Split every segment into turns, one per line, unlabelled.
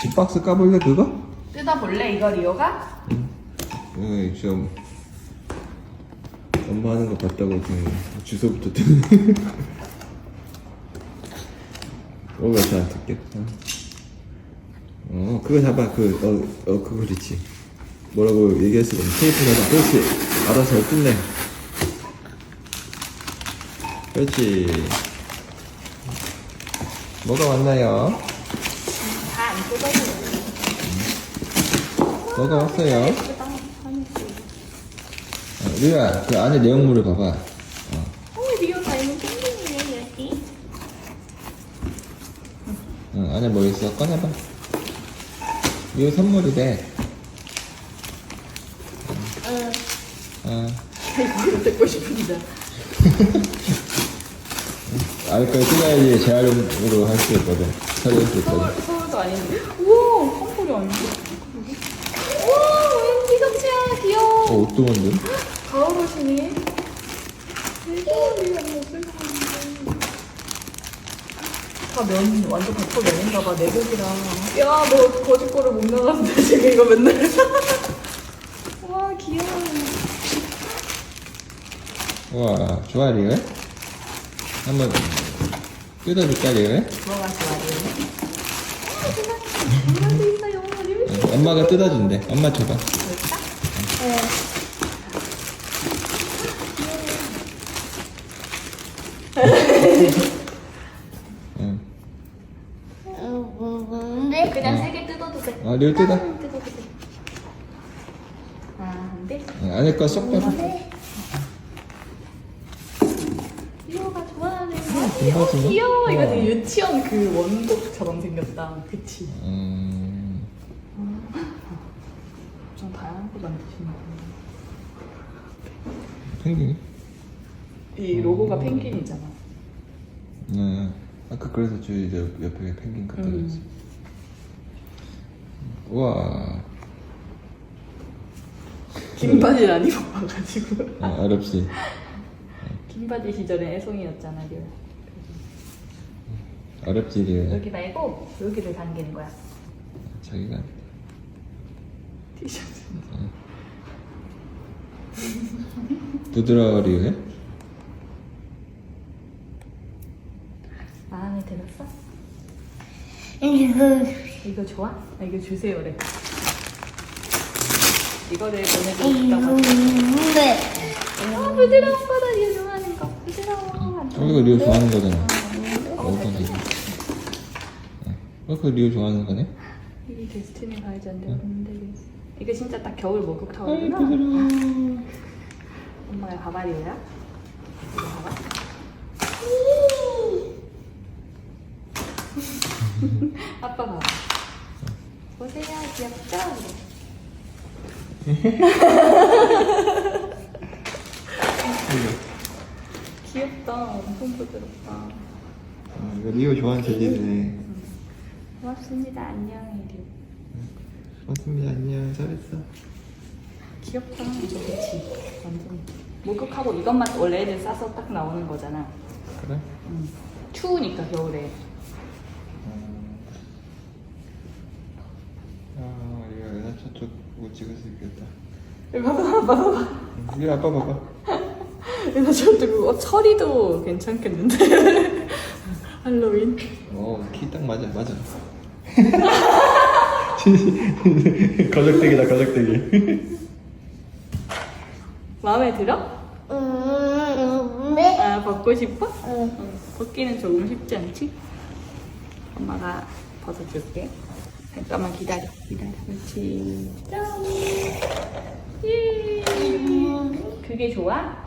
집 박스 까볼래 그거?
뜯어볼래 이거 리오가?
응, 좀 엄마 하는 거 봤다고 지금 주소부터 뜨네. 어, 왜 잘안 뜯게? 어. 어, 그거 잡아. 그, 어, 어, 그거 그렇지. 뭐라고 얘기할 수가 없네. 테이프 잡아. 그렇지. 알아서 잘 뜯네. 그렇지. 뭐가 왔나요? 뭐가 왔어요? 어, 리아, 그 안에 내용물을 봐봐. 어.
어
응, 안에 뭐 있어? 꺼내봐. 이거 선물이래.
응
어,
이거 듣고 싶은데
알까지 뜯어야지 재활용으로 할 수 있거든. 처리할 수 있거든.
아닌데 우와 선물이 아닌데 우와 왠지 감치야 귀여워
어, 옷도 만든?
가을 옷이네 다면 완전 100% 면인가봐 내복이랑 야너 거짓골을 못 나가는데 지금 이거 맨날 와 귀여워
우와, 좋아, 리아? 한번 뜯어줄까, 리아?
뭐가 좋아 리오? 아
엄마가 뜯어준대. 엄마 줘봐.
네. 그냥 세 개 뜯어도 돼.
어, 리오 뜯어.
아, 뜯어도 돼. 아, 안 돼?
응, 안에 거쏙 빼봐.
리오가 어, 귀여워. 이거
우와.
되게 유치원 그 원곡처럼 생겼다. 그치?
음,
좀 다양한 거 만드시는
펭귄이?
이 로고가 펭귄이잖아.
응. 아까 그래서 저희 저 옆에 펭귄 갖다
음.
줬어. 우와.
긴 바지 안 입어봐가지고.
어, 어렵지.
긴 바지 시절에 애송이였잖아, 리오.
어렵지, 리아.
여기 말고 여기를 당기는 거야.
자기가.
티셔츠.
부드러워, 리아?
마음에 들었어?
이거
이거 좋아? 아, 이거 주세요래. 이거를.
뭔데?
아 부드러운 거다 리오 좋아하는 거 부드러워
어, 이거 리오 좋아하는 거잖아. 어떤 게? 어, 그거 리오 좋아하는 거네?
이게 데스티니 가이즈인데 없는데 이게 진짜 딱 겨울 목욕
아이,
타월이구나
부드러워.
엄마가 이거 봐봐 아빠 봐봐 보세요 귀엽죠? 귀엽다 엄청 부드럽다
어, 이거 리오 좋아하는 재질이네.
고맙습니다 안녕 리오
고맙습니다. 안녕. 잘했어.
귀엽다. 그치. 완전. 목욕하고 이것만 원래 애들 싸서 딱 나오는 거잖아.
그래?
응. 추우니까 겨울에.
아, 리오 연하 저쪽 보고 찍을 수 있겠다.
여기 봐봐, 봐봐.
응, 리오 아빠 봐봐.
이거 저도 어, 철이도 괜찮겠는데. 할로윈.
어, 키 딱 맞아, 맞아. 걸럭대기다, 걸럭대기.
마음에 들어?
음, 네?
아, 벗고 싶어?
응.
응. 벗기는 조금 쉽지 않지? 엄마가 벗어줄게. 잠깐만 기다려. 기다려. 그렇지. 짠. 예. 그게 좋아?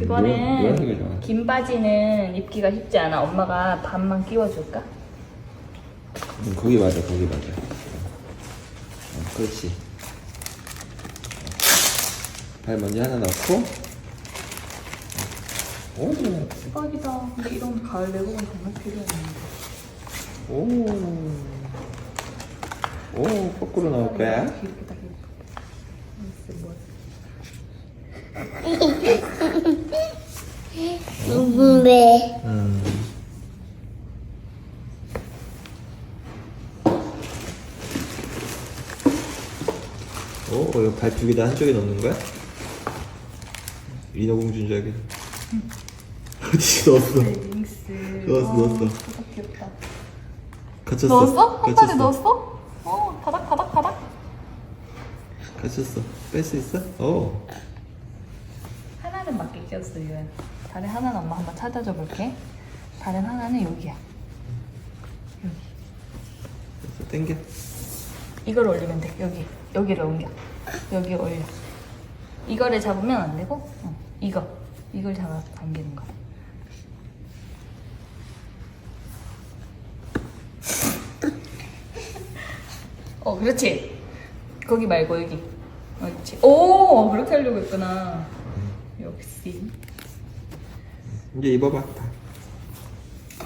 노란-
그거는
좋아.
긴 바지는 입기가 쉽지 않아. 엄마가 반만 끼워줄까?
응, 거기 맞아, 거기 맞아. 어, 그렇지. 발 먼저 하나 넣고. 오,
대박이다. 근데 이런 가을 내복은 정말 필요해.
오, 오, 거꾸로 나올 거야.
이렇게 딱 이렇게.
뭔데?
음. 이거 발두 개 다 한쪽에 넣는 거야? 인어공주인 줄 알겠네. 어디 넣었어?
레깅스.
넣었어,
아,
넣었어.
진짜 귀엽다.
갇혔어.
넣었어?
갇혔어.
발에 넣었어? 어, 바닥, 바닥, 바닥.
갇혔어. 뺄 수 있어? 어.
하나는 맞게 끼웠어, 이거. 다른 하나는 엄마 한번 찾아줘 볼게. 다른 하나는 여기야. 여기.
그래서 땡겨.
이걸 올리면 돼. 여기. 여기를 옮겨. 여기 올려. 이거를 잡으면 안 되고, 응. 이거. 이걸 잡아 당기는 거야. 어, 그렇지. 거기 말고 여기. 어, 그렇지. 오, 그렇게 하려고 했구나. 역시.
이제 입어봐. 다.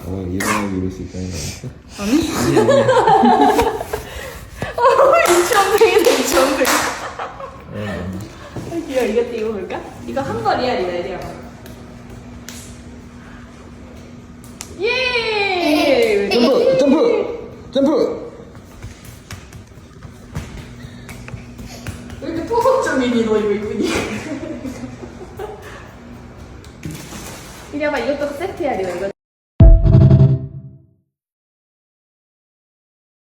어, 일어나고 입을 수 있다는 거?
아니?
아니야, 아니
이거 이것도 입어볼까? 이거 한 벌이야, 리나 이리야. 예!
점프! 점프! 점프!
왜 이렇게 토속적이니 너 이거 입으니? 이리 와봐 이것도 세트야 리나 이거